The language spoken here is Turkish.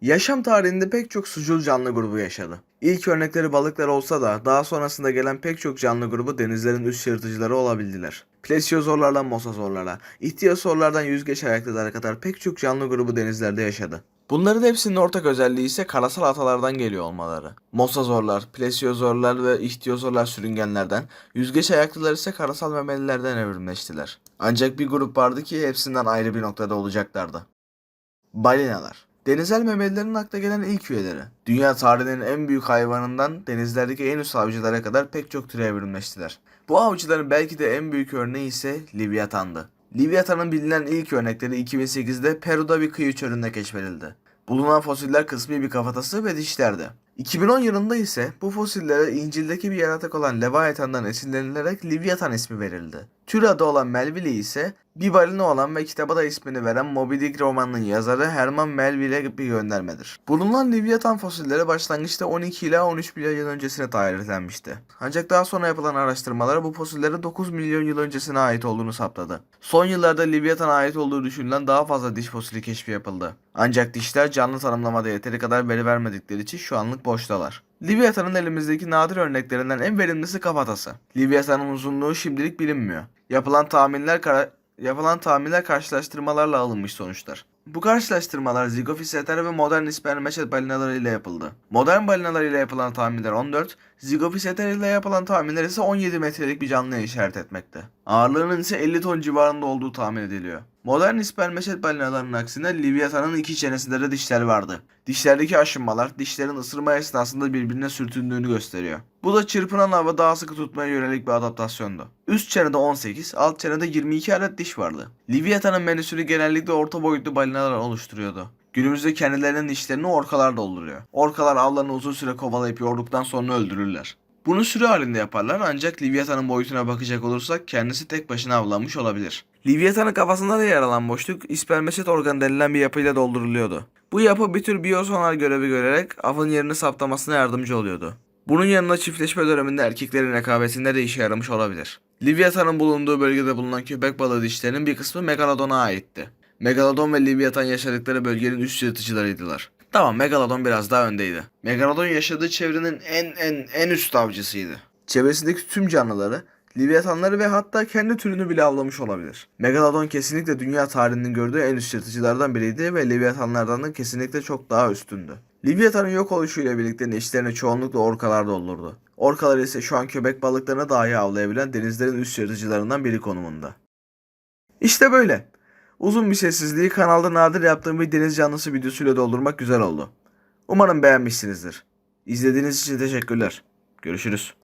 Yaşam tarihinde pek çok sucul canlı grubu yaşadı. İlk örnekleri balıklar olsa da daha sonrasında gelen pek çok canlı grubu denizlerin üst yırtıcıları olabildiler. Plesiozorlardan mosazorlara, ihtiyozorlardan yüzgeç ayaklılara kadar pek çok canlı grubu denizlerde yaşadı. Bunların hepsinin ortak özelliği ise karasal atalardan geliyor olmaları. Mosazorlar, plesiozorlar ve ihtiyozorlar sürüngenlerden, yüzgeç ayaklılar ise karasal memelilerden evrimleştiler. Ancak bir grup vardı ki hepsinden ayrı bir noktada olacaklardı. Balinalar. Denizel memelilerin akla gelen ilk üyeleri. Dünya tarihinin en büyük hayvanından denizlerdeki en üst avcılara kadar pek çok türe evrimleştiler. Bu avcıların belki de en büyük örneği ise Livyathan'dı. Livyathan'ın bilinen ilk örnekleri 2008'de Peru'da bir kıyı çölünde keşfedildi. Bulunan fosiller kısmi bir kafatası ve dişlerdi. 2010 yılında ise bu fosillere İncil'deki bir yaratık olan Leviathan'dan esinlenilerek Livyathan ismi verildi. Tür adı olan Melville ise bir balina olan ve kitaba da ismini veren Moby Dick romanının yazarı Herman Melville'e bir göndermedir. Bulunan Livyathan fosilleri başlangıçta 12 ila 13 milyon yıl öncesine tarihlenmişti. Ancak daha sonra yapılan araştırmalar bu fosillerin 9 milyon yıl öncesine ait olduğunu saptadı. Son yıllarda Livyathan'a ait olduğu düşünülen daha fazla diş fosili keşfi yapıldı. Ancak dişler canlı tanımlamada yeteri kadar veri vermedikleri için şu anlık boştalar. Livyathan'ın elimizdeki nadir örneklerinden en verimlisi kafatası. Livyathan'ın uzunluğu şimdilik bilinmiyor. Yapılan tahminler kara- yapılan tahminler karşılaştırmalarla alınmış sonuçlar. Bu karşılaştırmalar Zygophyseter ve modern ispermeçet balinaları ile yapıldı. Modern balinalar ile yapılan tahminler 14, Zygophyseter ile yapılan tahminler ise 17 metrelik bir canlıya işaret etmekte. Ağırlığının ise 50 ton civarında olduğu tahmin ediliyor. Modern ispermeçet balinalarının aksine Livyathan'ın iki çenesinde de dişler vardı. Dişlerdeki aşınmalar dişlerin ısırma esnasında birbirine sürtündüğünü gösteriyor. Bu da çırpınan hava daha sıkı tutmaya yönelik bir adaptasyondu. Üst çenede 18, alt çenede 22 adet diş vardı. Livyathan'ın menüsünü genellikle orta boyutlu balinalar oluşturuyordu. Günümüzde kendilerinin dişlerini orkalar dolduruyor. Orkalar avlarını uzun süre kovalayıp yorduktan sonra öldürürler. Bunu sürü halinde yaparlar ancak Livyathan'ın boyutuna bakacak olursak kendisi tek başına avlanmış olabilir. Livyathan'ın kafasında da yer alan boşluk ispermeçet organı denilen bir yapıyla dolduruluyordu. Bu yapı bir tür biyosonar görevi görerek avın yerini saptamasına yardımcı oluyordu. Bunun yanında çiftleşme döneminde erkeklerin rekabetinde de işe yaramış olabilir. Livyathan'ın bulunduğu bölgede bulunan köpek balığı dişlerinin bir kısmı Megalodon'a aitti. Megalodon ve Livyathan yaşadıkları bölgenin üst yırtıcılarıydılar. Tamam Megalodon biraz daha öndeydi. Megalodon yaşadığı çevrenin en en en üst avcısıydı. Çevresindeki tüm canlıları, Livyathanları ve hatta kendi türünü bile avlamış olabilir. Megalodon kesinlikle dünya tarihinin gördüğü en üst yırtıcılardan biriydi ve Livyathanlardan da kesinlikle çok daha üstündü. Livyathan'ın yok oluşuyla birlikte neşlerini çoğunlukla orkalar doldurdu. Orkalar ise şu an köpek balıklarını dahi avlayabilen denizlerin üst yırtıcılarından biri konumunda. İşte böyle. Uzun bir sessizliği kanalda nadir yaptığım bir deniz canlısı videosuyla doldurmak güzel oldu. Umarım beğenmişsinizdir. İzlediğiniz için teşekkürler. Görüşürüz.